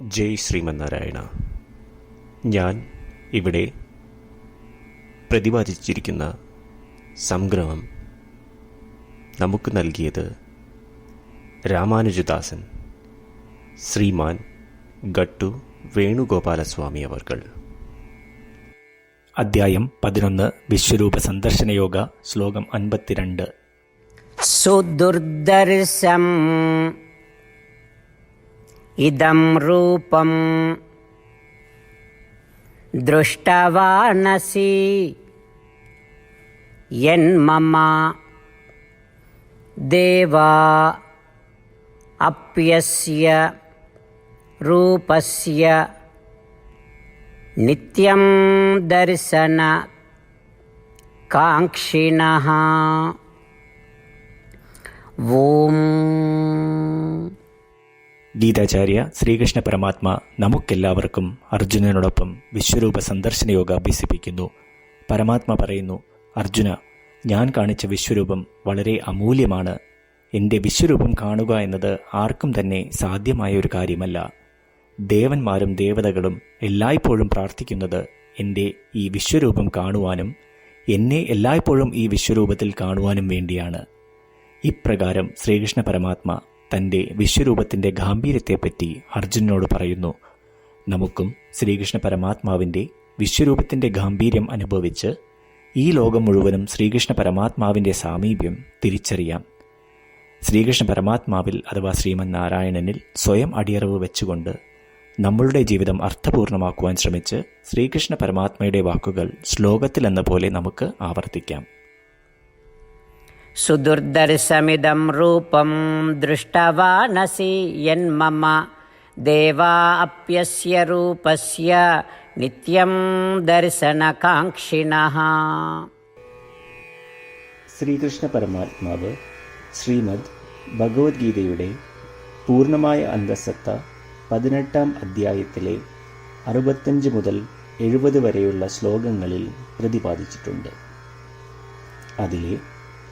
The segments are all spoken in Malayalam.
ജയ് ശ്രീമന്നാരായണ. ഞാൻ ഇവിടെ പ്രതിപാദിച്ചിരിക്കുന്ന സംഗ്രഹം നമുക്ക് നൽകിയത് രാമാനുജദാസൻ ശ്രീമാൻ ഗട്ടു വേണുഗോപാലസ്വാമി അവർകൾ. അദ്ധ്യായം പതിനൊന്ന് വിശ്വരൂപ സന്ദർശനയോഗ ശ്ലോകം അൻപത്തിരണ്ട്. സുദുർദർശം ఇదం రూపం. దృష్టవానసి యన్మమ దేవా అప్యస్య రూపస్య నిత్యం దర్శన కాంక్షిణ. ఓం. ഗീതാചാര്യ ശ്രീകൃഷ്ണ പരമാത്മ നമുക്കെല്ലാവർക്കും അർജുനനോടൊപ്പം വിശ്വരൂപ സന്ദർശന യോഗ അഭ്യസിപ്പിക്കുന്നു. പരമാത്മ പറയുന്നു അർജുന ഞാൻ കാണിച്ച വിശ്വരൂപം വളരെ അമൂല്യമാണ്. എന്റെ വിശ്വരൂപം കാണുക എന്നത് ആർക്കും തന്നെ സാധ്യമായ ഒരു കാര്യമല്ല. ദേവന്മാരും ദേവതകളും എല്ലായ്പ്പോഴും പ്രാർത്ഥിക്കുന്നത് എന്റെ ഈ വിശ്വരൂപം കാണുവാനും എന്നെ എല്ലായ്പ്പോഴും ഈ വിശ്വരൂപത്തിൽ കാണുവാനും വേണ്ടിയാണ്. ഇപ്രകാരം ശ്രീകൃഷ്ണ പരമാത്മ തന്റെ വിശ്വരൂപത്തിന്റെ ഗാംഭീര്യത്തെപ്പറ്റി അർജുനോട് പറയുന്നു. നമുക്കും ശ്രീകൃഷ്ണ പരമാത്മാവിന്റെ വിശ്വരൂപത്തിന്റെ ഗാംഭീര്യം അനുഭവിച്ച് ഈ ലോകം മുഴുവനും ശ്രീകൃഷ്ണ പരമാത്മാവിന്റെ സാമീപ്യം തിരിച്ചറിയാം. ശ്രീകൃഷ്ണ പരമാത്മാവിൽ അഥവാ ശ്രീമൻ നാരായണനിൽ സ്വയം അടിയറവ് വെച്ചുകൊണ്ട് നമ്മളുടെ ജീവിതം അർത്ഥപൂർണമാക്കുവാൻ ശ്രമിച്ച് ശ്രീകൃഷ്ണ പരമാത്മയുടെ വാക്കുകൾ ശ്ലോകത്തിലെന്ന പോലെ നമുക്ക് ആവർത്തിക്കാം. സുദുർദർശമിദം രൂപം ദൃഷ്ടവാനസി യന്മമ ദേവാ അപ്യസ്യ രൂപസ്യ നിത്യം ദർശനകാക്ഷിണഃ ശ്രീകൃഷ്ണ പരമാത്മാവ് ശ്രീമദ് ഭഗവത്ഗീതയുടെ പൂർണമായ അന്തസത്ത പതിനെട്ടാം അധ്യായത്തിലെ അറുപത്തഞ്ച് മുതൽ എഴുപത് വരെയുള്ള ശ്ലോകങ്ങളിൽ പ്രതിപാദിച്ചിട്ടുണ്ട്. അതിലെ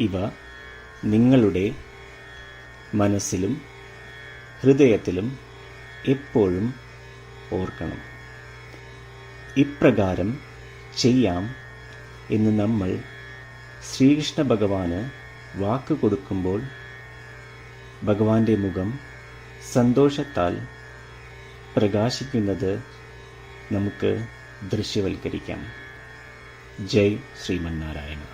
ഇവ നിങ്ങളുടെ മനസ്സിലും ഹൃദയത്തിലും എപ്പോഴും ഓർക്കണം. ഇപ്രകാരം ചെയ്യാം എന്ന് നമ്മൾ ശ്രീകൃഷ്ണ ഭഗവാന് വാക്ക് കൊടുക്കുമ്പോൾ ഭഗവാന്റെ മുഖം സന്തോഷത്താൽ പ്രകാശിക്കുന്നത് നമുക്ക് ദൃശ്യവൽക്കരിക്കാം. ജയ് ശ്രീമന്നാരായണ.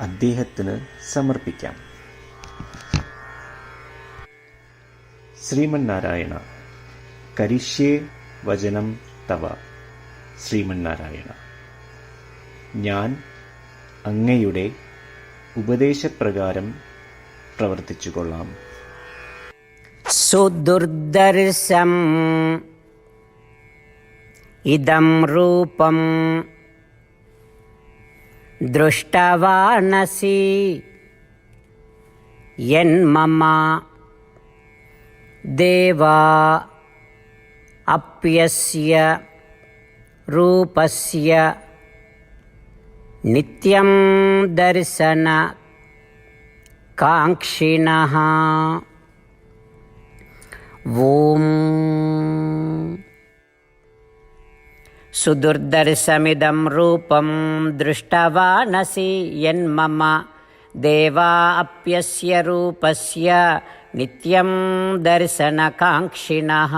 അദ്ദേഹത്തിന് സമർപ്പിക്കാം. ശ്രീമന്നാരായണ കരിഷ്യേ വചനം തവ. ശ്രീമന്നാരായണ ഞാൻ അങ്ങയുടെ ഉപദേശപ്രകാരം പ്രവർത്തിച്ചു കൊള്ളാം സുദുർദർശം ഇതം രൂപം दृष्टवानसि यन्मम देवा अप्यस्य रूपस्य नित्यं दर्शनकाङ्क्षिणः ॐ सुदुर्दर्शमिदं रूपं दृष्टवानसि यन्मम देवा अप्यस्य रूपस्य नित्यं दर्शनकाङ्क्षिणः